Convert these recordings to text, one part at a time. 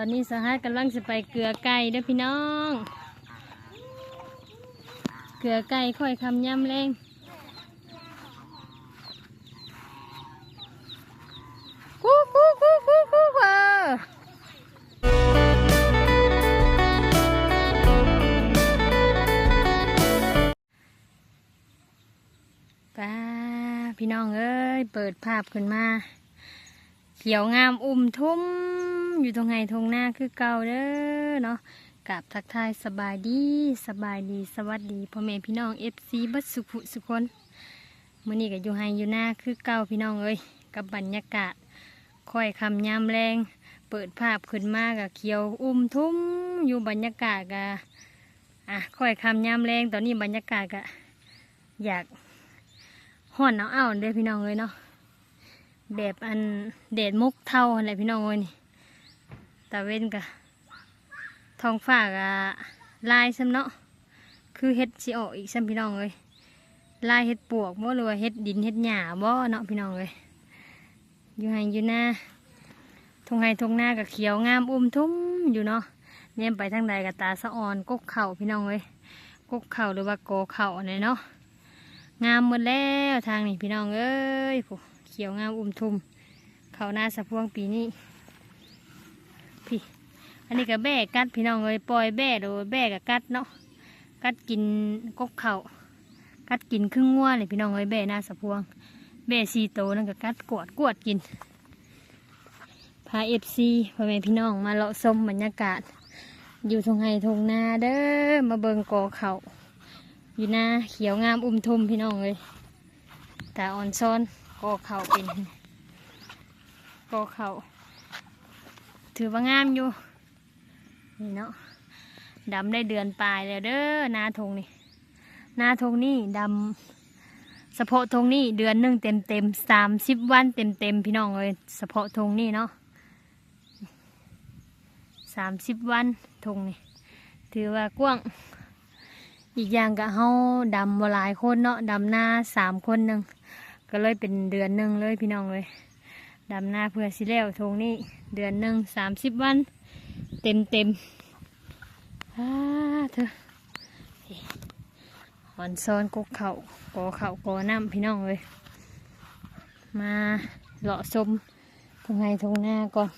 อนนี้สหายกำลังจะไปเกลือไก่เด้อพี่น้อง เกลือไก่ค่อยคำย่ำแรงกูกูกูกูกูเออป้าพี่น้องเอ้ย เปิดภาพขึ้นมา เขียวงามอุ่มทุ่ม อยู่ตรงไงทงหน้าคือเก่าเด้อเนาะกับทักทายสบายดีสบายดีสวัสดีพ่อแม่พี่น้องเอฟซีบัดสุขุสุคนมื้อนี้ก็อยู่ไฮอยู่หน้าคือเก่าพี่น้องเอ้ยกับบรรยากาศค่อยคำยามแรง เปิดภาพขึ้นมากกับเขียวอุ่มทุ่มอยู่บรรยากาศกะอะค่อยคำยามแรงตอนนี้บรรยากาศกะอยากห่อนเอาๆเด้อพี่น้องเลยเนาะแบบอันเดดมุกเท่าอะไรพี่น้องเอ้ยนี่ ตาเว้นกะทองฟ้ากะลายซ้ำเนาะคือเฮ็ดสิออกอีกซ้ำพี่น้องเอ้ยลายเฮ็ดปวกบ่หรือว่าเฮ็ดดินเฮ็ดหญ้าบ่เนาะพี่น้องเอ้ยอยู่ไห้อยู่หน้าทงไห้ทงหน้ากับเขียวงามอุ้มทุ่มอยู่เนาะเนี่ยไปทางใดกับตาสะออนกกเข่าพี่น้องเอ้ยกกเข่าหรือว่าโกเข่าเนี่ยเนาะงามหมดแล้วทางนี้พี่น้องเอ้ยเขียวงามอุ้มทุ่มเขาหน้าสะพวงปีนี้ พี่ อันนี้ก็แบ่กัดพี่น้องเลยปล่อยแบ่โดยแบ่กับกัดเนาะ กัดกินกกเขากัดกินครึ่งงัวเลยพี่น้องเลยแบ่หน้าสะพวง แบ่สีโตนั่นก็กัดกวดกวดกิน พาเอฟซีพ่อแม่พี่น้องมาเลาะชมบรรยากาศ อยู่ทงไห้ทงนาเด้อ มาเบิงกอเขาอยู่หน้าเขียวงามอุ้มทุ่มพี่น้องเลยแตาอ่อนซ้อนก็เขาเป็นก็เข่า ถือว่างามอยู่ นี่เนาะดำได้เดือนปลายแล้วเด้อนาทงนี่นาทงนี่ดำสะโพกทงนี่เดือนหนึ่งเต็มเต็มสามสิบวันเต็มเต็มพี่น้องเลยสะโพกทงนี่เนาะสามสิบวันทงนี่ถือว่ากว้าง อีกอย่างก็เฮาดำบ่หลายคนเนาะดำหน้าสามคนหนึ่งก็เลยเป็นเดือนหนึ่งเลยพี่น้องเลย ดำนาเพื่อสิแล้วทงนี้ เดือนหนึ่งสามสิบวัน เต็มเต็มอ้าเธอหอนซ้อนกุกเขากอเขากอน้ำพี่น้องเลยมาเลาะชมทงไห้ทงหน้าก่อน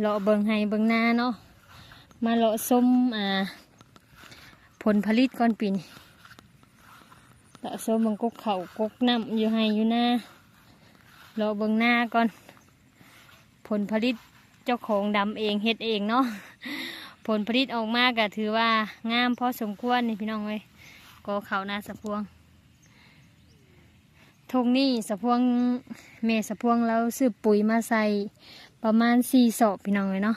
เลาะเบิงไห้เบิงหน้าเนาะมาเลาะชมอ่าผลผลิตก่อนปีนี้เลาะโซมเบังกุกเขากุกน้ำอยู่ให้อยู่หน้า เลาะเบิงหน้าก่อน ผลผลิตเจ้าของดำเองเฮ็ดเองเนาะผลผลิตออกมาก็ถือว่างามพอสมควรนี่พี่น้องเลยก็เขานาสะพวงทงนี่สะพวงเมสะพวงเราซื้อปุ๋ยมาใส่ประมาณสี่ศอกพี่น้องเลยเนาะ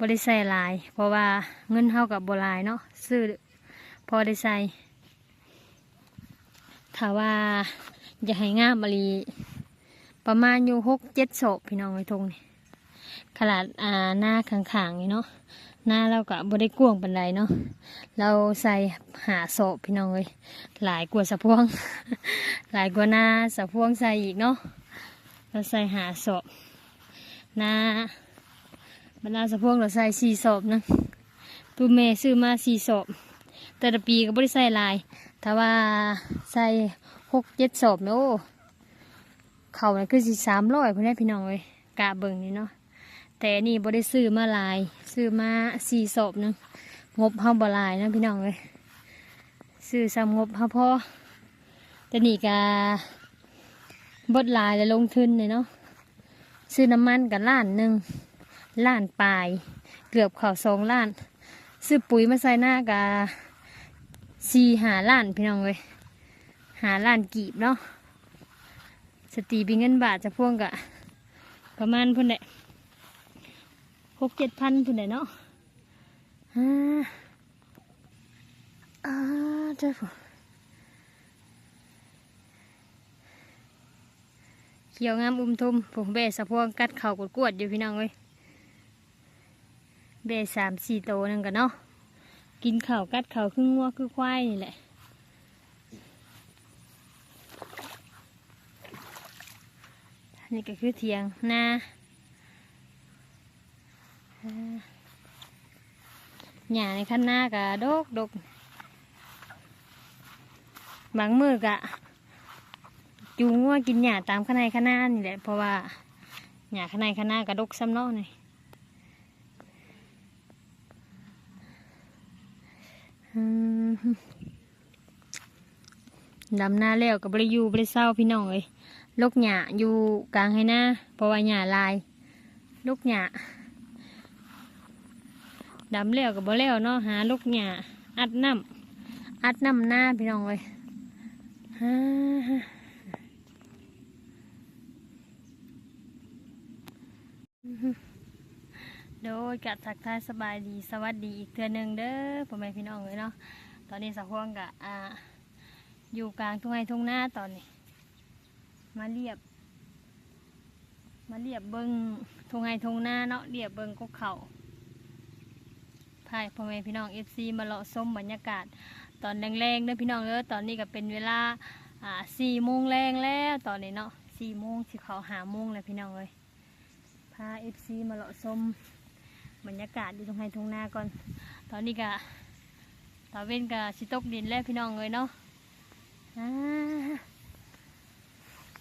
บริใส่ลาย เพราะว่าเงินเท่ากับบลายเนาะซื้อพอได้ใส่ถ้าว่าอยากให้งามมะลี ประมาณอยู่หกเจ็ดโศพพี่น้องไอ้ทงนี่ขนาดอ่าหน้าข้างๆนี่เนาะหน้าเราก็บ่ได้กวางปันใดเนาะเราใส่หาโศพพี่น้องเลยหลายกว่าสะพวง หลายกว่าหน้าสะพวงใส่อีกเนาะเราใส่หาโศพหน้าบรรดาสะพวงเราใส่สี่ศพนะตัวเมย์ซื้อมาสี่ศพแต่ละปีก็บ่ได้ใส่ลาย ถ้าว่าใส่หกเจ็ดโศพเนาะ เขาเนี่ยคือสิสามร้อยพ่อแม่พี่น้องเลยกะเบิ่งนี่เนาะแต่นี่บ่ได้ซื้อมาลาย ซื้อมาสี่ศพนึงงบเฮาบ่ลายนะพี่น้องเลยซื้อซ้ำงบเฮาพอแต่นี่กะบดลายแล้วลงทุนเลยเนาะซื้อน้ำมันกับล้านหนึ่งล้านปลาย เกือบเข่าสองล้าน ซื้อปุ๋ยมาใส่หน้ากะสี่หาล้านพี่น้องเลยหาล้านกีบเนาะ สตีเป็นเงินบาทจะพ่วงกะประมาณพุ่นแหละหกเจ็ดพันพุ่นแหละเนาะอ่าอ่าเจ้าผู้เขียวงามอุ้มทุ่มผมเบสะพวงกัดเข่ากดกวดอยู่พี่น้องเลยเบสามสี่โตนั่นกันเนาะกินเข้ากัดเข้าครึ่งงัวคือควายนี่แหละ นี่ก็คือเทียงนาอ่าหญ้าในคันหน้ากะดกดกบางมือกะจูงว่ากินหญ้าตามข้างในข้างหน้านี่แหละเพราะว่าหญ้าข้างในข้างหน้ากระดกซ้ำนอกนี่ดำหน้าแล้วกับบริยูบริเศร้าพี่น้องเลย ลูกหญ้าอยู่กลางให้หน้าเพราะว่าหญ้าลาย ลูกหญ้าดำแล้วกับบแล้วเนาะหาลูกหญ้าอัดน้ำอัดน้ำหน้าพี่น้องเลยฮ่าโดยกัดทักทายสบายดีสวัสดีอีกเทือหนึ่งเด้อพ่อแม่พี่น้องเลยเนาะตอนนี้สะพวงกะอ่าอยู่กลางทุ่งไร่ทุ่งหน้าตอนนี้ มาเรียบ มาเรียบเบิงทงไร่ทุ่งนาเนาะเรียบเบิงก็เขาพายพ่อแม่พี่น้องเอฟซีมาเลาะส้มบรรยากาศ ตอนแรงๆเด้อพี่น้องเด้อตอนนี้ก็เป็นเวลาอ่าสี่โมงแรงแล้วตอนนี้เนาะสี่โมงสิเขาหาโมงแล้วพี่น้องเลยพาเอฟซีมาเลาะชมบรรยากาศอยู่ตรงไฮทงหน้าก่อน ตอนนี้ก็ตาเว้นก็สิตกดินแล้วพี่น้องเลยเนาะ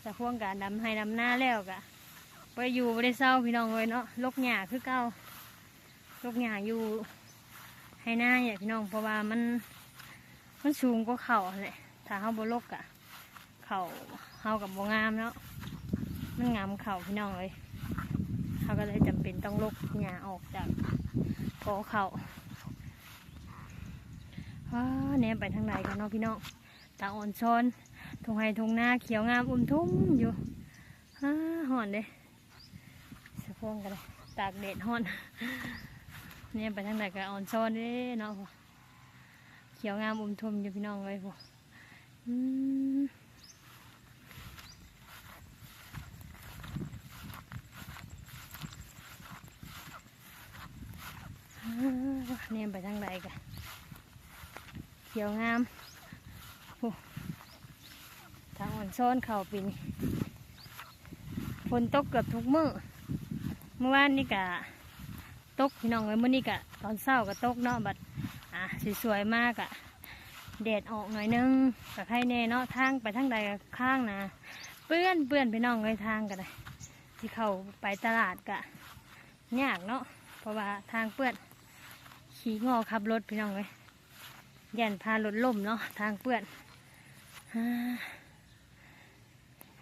อ่าจะพ่วงการดำให้ดำหน้าแล้วกะไปอยู่ไม่ได้เศร้าพี่น้องเลยเนาะลกหญ้าคือเก่าลกหญ้าอยู่ให้หน้าเนี่ยพี่น้องเพราะว่ามันมันสูงกว่าเข่าเลยถ้าเขาบลกอะเข่าเขากับโบงามเนาะมันงามเข่าพี่น้องเลยเขาก็เลยจำเป็นต้องลกหญ้าออกจากกอเขาว้าเนี่ยไปทางไหนกันเนาะพี่น้องตาอ่อนช้อน ทงไฮทงหน้าเขียวงามอุ้มทุ่มอยู่ฮ่าห่อนเลยสะโพงกันเลยตากแดดห่อนเนี่ยไปทางไหนกันอ่อนช้อนเด้เนาะเขียวงามอุ้มทุ่มอยู่พี่น้องเลยพวกเนี่ยไปทางใดกันเขียวงามางอ่อนซ้อนเข่าปีนฝนตกเกือบทุกมื้อเมื่อวานนี่กะตกพี่น้องเลยเมื่อนี้กะตอนเช้าก็ตกเนาะบัดอะสวยๆมากอะแดดออกหน่อยนึงกับใครแน่เนาะทางไปทางใดข้างนะเปื้อนเปื้อนไปน้องเลยทางกันเลยที่เขาไปตลาดกะยากเนาะเพราะว่าทางเปื้อนขี่งอขับรถพี่น้องเลยยันพารถล่มเนาะทางเปื้อนอ่า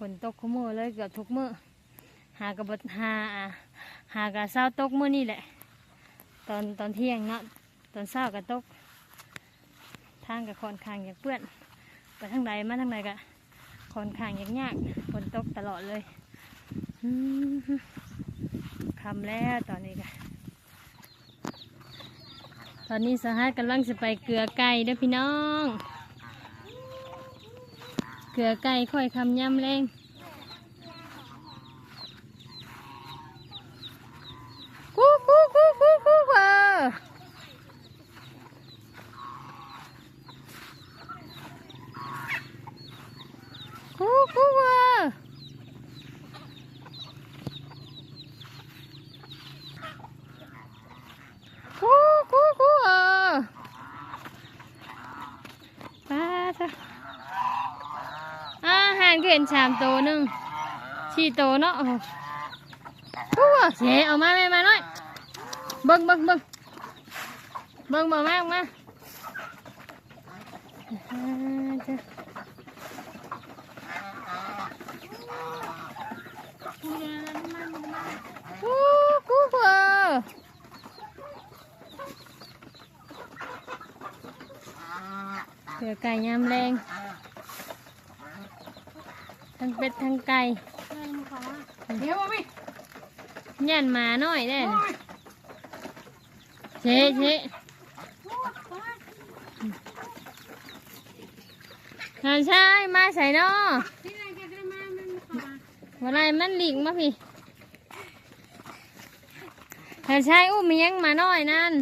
นตกคุ้มือเลยเกือบทุกมือหากระบดหาหากระเศร้าตกมือนี่แหละ ตอนตอนเที่ยงเนาะตอนเช้าก็ตก ทางกับคอนคางอยากเปื้อนไปทางใดมาทางใดก็คอนคางยากยากฝนตกตลอดเลยคำแล้วตอนนี้ก็ตอนนี้สหัสกำลังจะไปเกลือไก่ด้อพี่น้อง เกลือไก่ค่อยคำย่ำแรงกูกูกูกูกูเออ กูกูเออกูกูกูเออป้าเถอะอาหารเกินชามโตวหนึงสี่โตวเนาะโอ้โหกูอะเสเอามาแม่มาหน่อยเบิ่งเบิ่งเบิ่งเบิ่งมาแม่มาอ่าเจ้ากูกูเบอร์เสือไก่ยามแรง ทั้งเป็ดทั้งไก่เดี๋ยวมาพี่ยันหมาหน่อยได้นะเชเชงานใช่มาใส่นอที่ไหนจะได้มามันขอวันไรมันหลีกมาพี่งานใช่อุ้มมียังหมาน้อยนั่น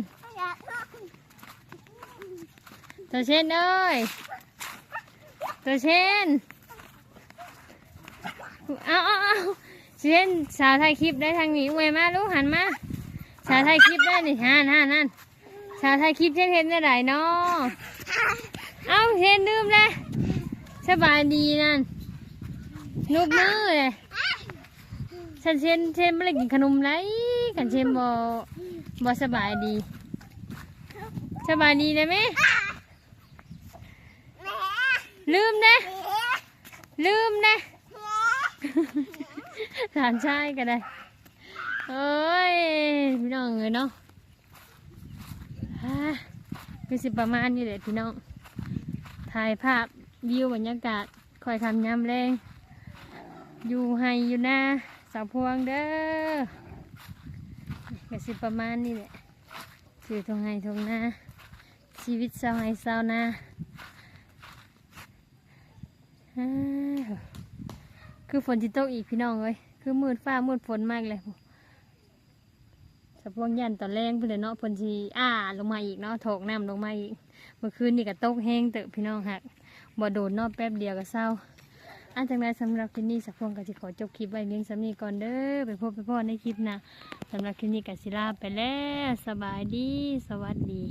ตัวเช่นเอ้ยตัวเช่น เอาเอาเอาเช่นสาวถ่ายคลิปได้ทางนี้เวยมาลูกหันมาชาวไทยคลิปได้นี่ฮะนั่นนั่นชาวไทยคลิปเช่นเห็นได้ไหนเนาะเอาเห็นลืมเลยสบายดีนั่นนุบมือเลยฉันเช่นเช่นไม่ได้กินขนมไรกันเช่นบ่บ่สบายดี สบายดีเลยไหมลืมเด้ลืมเด้สานชายก็ได้เอ้ยพี่น้องเอ้ยเนาะฮ่าคือสิประมาณนี้แหละพี่น้อง ถ่ายภาพวิวบรรยากาศคอยคำย้ำแรงอยู่ให้อยู่หน้าสาวพวงเด้อก็สิประมาณนี้แหละสื่อทงไห้ทงหน้าชีวิตสาวไห้สาวนาอ้า คือฝนจิตกอีกพี่น้องเอ้ยคือมืดฟ้ามืดฝนมากเลยสะพวงยันตอนแรงเพื่อนเนาะฝนชีอ้าลงมาอีกเนาะโถกน้ำลงมาอีก เมื่อคืนนี่ก็ตกแห้งเตอะพี่น้องหักบ่โดนนอกแป๊บเดียวก็เศร้าอันจากนั้นสำหรับคลิปนี้สักพวงก็จะขอจบคลิปไว้เพียงสำนีก่อนเด้อไปพบไปพ่อในคลิปนะสำหรับคลิปนี้ก็สิลาไปแล้ว สบายดี สวัสดี